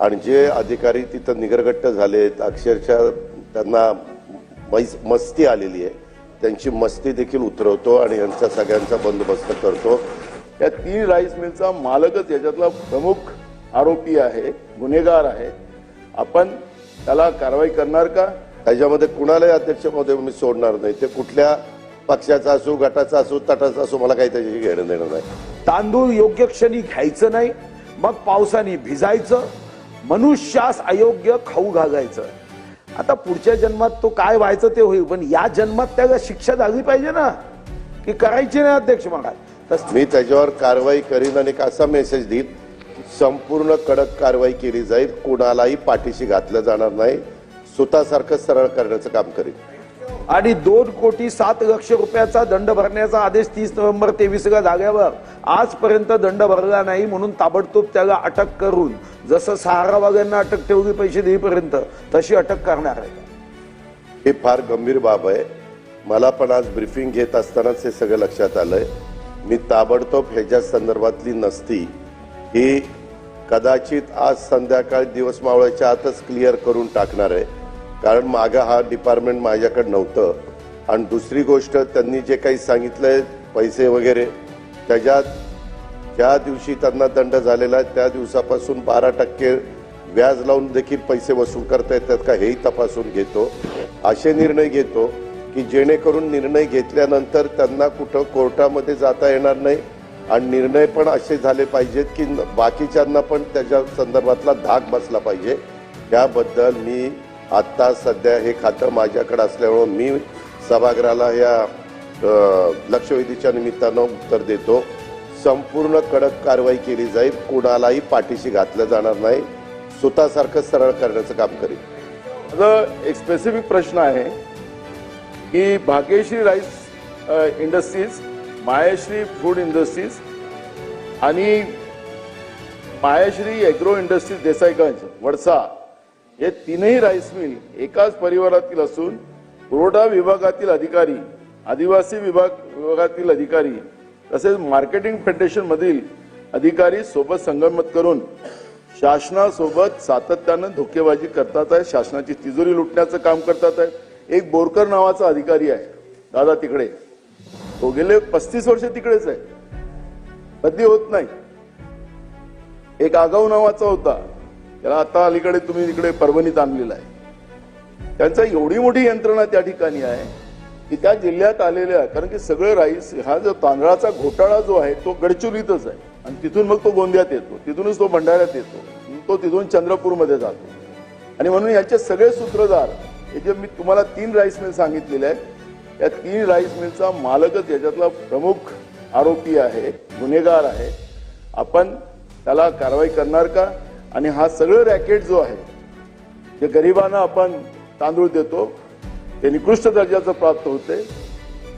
आणि जे अधिकारी तिथं निगरगट्ट झालेत अक्षरशः त्यांना मस्ती आलेली आहे. त्यांची मस्ती देखील उतरवतो आणि यांचा सगळ्यांचा बंदोबस्त करतो. या तीन राईस मिलचा मालकच याच्यातला प्रमुख आरोपी आहे गुन्हेगार आहे. आपण त्याला कारवाई करणार का? त्याच्यामध्ये कुणालाही अध्यक्षमध्ये मी सोडणार नाही. ते कुठल्या पक्षाचा असो गटाचा असो तटाचा असो मला काही त्याच्याशी घेणं देणं नाही. तांदूळ योग्य क्षणी घ्यायचं नाही. मग पावसाने भिजायचं. मनुष्यास अयोग्य खाऊ घालायचं. आता पुढच्या जन्मात तो काय व्हायचं ते होईल पण या जन्मात त्याला शिक्षा झाली पाहिजे ना की करायची नाही अध्यक्ष मग मी त्याच्यावर कारवाई करीन आणि एक असा मेसेज देईन संपूर्ण कडक कारवाई केली जाईल कुणालाही पाठीशी घातलं जाणार नाही स्वतःसारखं सरळ करण्याचं काम करीन. आणि दोन कोटी सात लक्ष रुपयाचा दंड भरण्याचा आदेश तीस नोव्हेंबर तेवीसला झाल्यावर आजपर्यंत दंड भरला नाही म्हणून ताबडतोब त्याला अटक करून जसं सहारावाल्यांना अटक ठेवली पैसे देईपर्यंत तशी अटक करणार आहे. ही फार गंभीर बाब आहे. मला पण आज ब्रीफिंग घेत असतानाच हे सगळं लक्षात आलंय. मी ताबडतोब ह्याच्या संदर्भातली नसती. ही कदाचित आज संध्याकाळी दिवस मावळ्याच्या आतच क्लिअर करून टाकणार आहे. कारण मागं हा डिपार्टमेंट माझ्याकडे नव्हतं. आणि दुसरी गोष्ट त्यांनी जे काही सांगितलंय पैसे वगैरे त्याच्यात ज्या दिवशी त्यांना दंड झालेला आहे त्या दिवसापासून बारा टक्के व्याज लावून देखील पैसे वसूल करता येतात का हेही तपासून घेतो. असे निर्णय घेतो की जेणेकरून निर्णय घेतल्यानंतर त्यांना कुठं कोर्टामध्ये जाता येणार नाही. आणि निर्णय पण असे झाले पाहिजेत की बाकीच्यांना पण त्याच्या संदर्भातला धाक बसला पाहिजे. त्याबद्दल मी आत्ता सध्या हे खातं माझ्याकडे असल्यामुळं मी सभागृहाला या लक्षवेधीच्या निमित्तानं उत्तर देतो. संपूर्ण कडक कारवाई केली जाईल. कुणालाही पाठीशी घातलं जाणार नाही. स्वतःसारखं सरळ करण्याचं काम करेल माझा एक स्पेसिफिक प्रश्न आहे की Bhagyashree rice industries Mayashree food industries आणि मायाश्री एग्रो इंडस्ट्रीज देसाईगंज वडसा हे तीनही राईस मिल एकाच परिवारातील असून पुरवठा विभागातील अधिकारी आदिवासी विभाग विभागातील अधिकारी तसेच मार्केटिंग फेडरेशन मधील अधिकारी सोबत संगमत करून शासनासोबत सातत्यानं धोकेबाजी करतात आहेत शासनाची तिजोरी लुटण्याचं काम करतात आहे. एक बोरकर नावाचा अधिकारी आहे. दादा तिकडे. तो गेले पस्तीस वर्ष तिकडेच आहे. बदली होत नाही. एक आगाऊ नावाचा होता. त्याला आता अलीकडे तुम्ही इकडे परभणीत आणलेला आहे. त्यांचा एवढी मोठी यंत्रणा त्या ठिकाणी आहे की त्या जिल्ह्यात आलेल्या कारण की सगळं राईस हा जो तांदळाचा घोटाळा जो आहे तो गडचिरोलीतच आहे. आणि तिथून मग तो गोंदियात येतो. तिथूनच तो भंडाऱ्यात येतो. तो तिथून चंद्रपूरमध्ये जातो. आणि म्हणून याचे सगळे सूत्रधार हे जे मी तुम्हाला तीन राईस मिल सांगितलेले आहेत या तीन राईस मिलचा मालकच याच्यातला प्रमुख आरोपी आहे गुन्हेगार आहे. आपण त्याला कारवाई करणार का? आणि हा सगळं रॅकेट जो आहे जे गरिबांना आपण तांदूळ देतो ते निकृष्ट दर्जाचं प्राप्त होते.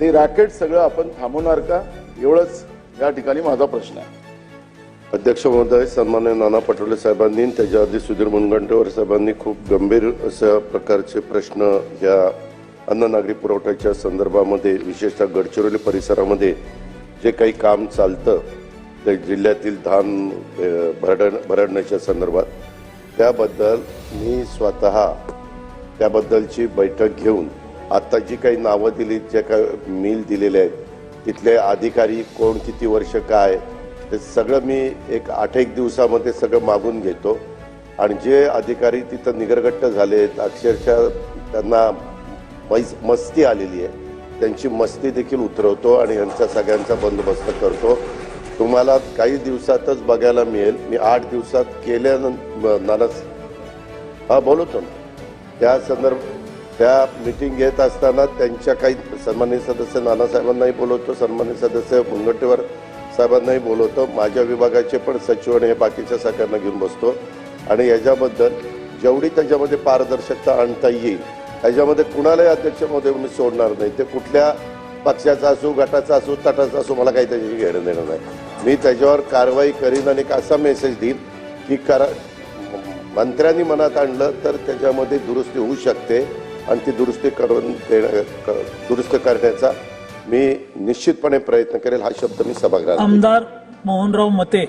ते रॅकेट सगळं आपण थांबवणार का? एवढंच या ठिकाणी माझा प्रश्न आहे. अध्यक्ष महोदय सन्मान्य नाना पटोले साहेबांनी त्याच्या आधी सुधीर मुनगंटीवार साहेबांनी खूप गंभीर अशा प्रकारचे प्रश्न या अन्न नागरी पुरवठ्याच्या संदर्भामध्ये विशेषतः गडचिरोली परिसरामध्ये जे काही काम चालतं ते जिल्ह्यातील धान भरडण भरड भरडण्याच्या संदर्भात. त्याबद्दल मी स्वतः त्याबद्दलची बैठक घेऊन आत्ता जी काही नावं दिली जे काही मिल दिलेले आहेत तिथले अधिकारी कोण किती वर्ष काय ते सगळं मी एक आठ एक दिवसामध्ये सगळं मागून घेतो. आणि जे अधिकारी तिथं निगरगट्ट झालेत अक्षरशः त्यांना मैस मस्ती आलेली आहे. त्यांची मस्ती देखील उतरवतो आणि यांचा सगळ्यांचा बंदोबस्त करतो. तुम्हाला काही दिवसातच बघायला मिळेल. मी आठ दिवसात केल्यानंतर हा बोलवतो ना त्या संदर्भ त्या मिटिंग घेत असताना त्यांच्या काही सन्मान्य सदस्य नानासाहेबांनाही बोलवतो सन्मान्य सदस्य मुनगंटीवार साहेबांनाही बोलवतो. माझ्या विभागाचे पण सचिव आणि हे बाकीच्या सगळ्यांना घेऊन बसतो. आणि याच्याबद्दल जेवढी त्याच्यामध्ये पारदर्शकता आणता येईल त्याच्यामध्ये कुणालाही अध्यक्ष मी सोडणार नाही. ते कुठल्या पक्षाचा असो गटाचा असो तटाचा असो मला काही त्याच्याशी घेणं देणं नाही. मी त्याच्यावर कारवाई करीन आणि असा मेसेज देईन की करा मंत्र्यांनी मनात आणलं तर त्याच्यामध्ये दुरुस्ती होऊ शकते आणि ती दुरुस्ती करून देणं दुरुस्त करण्याचा मी निश्चितपणे प्रयत्न करेल हा शब्द मी सभागृहात आमदार मोहनराव मते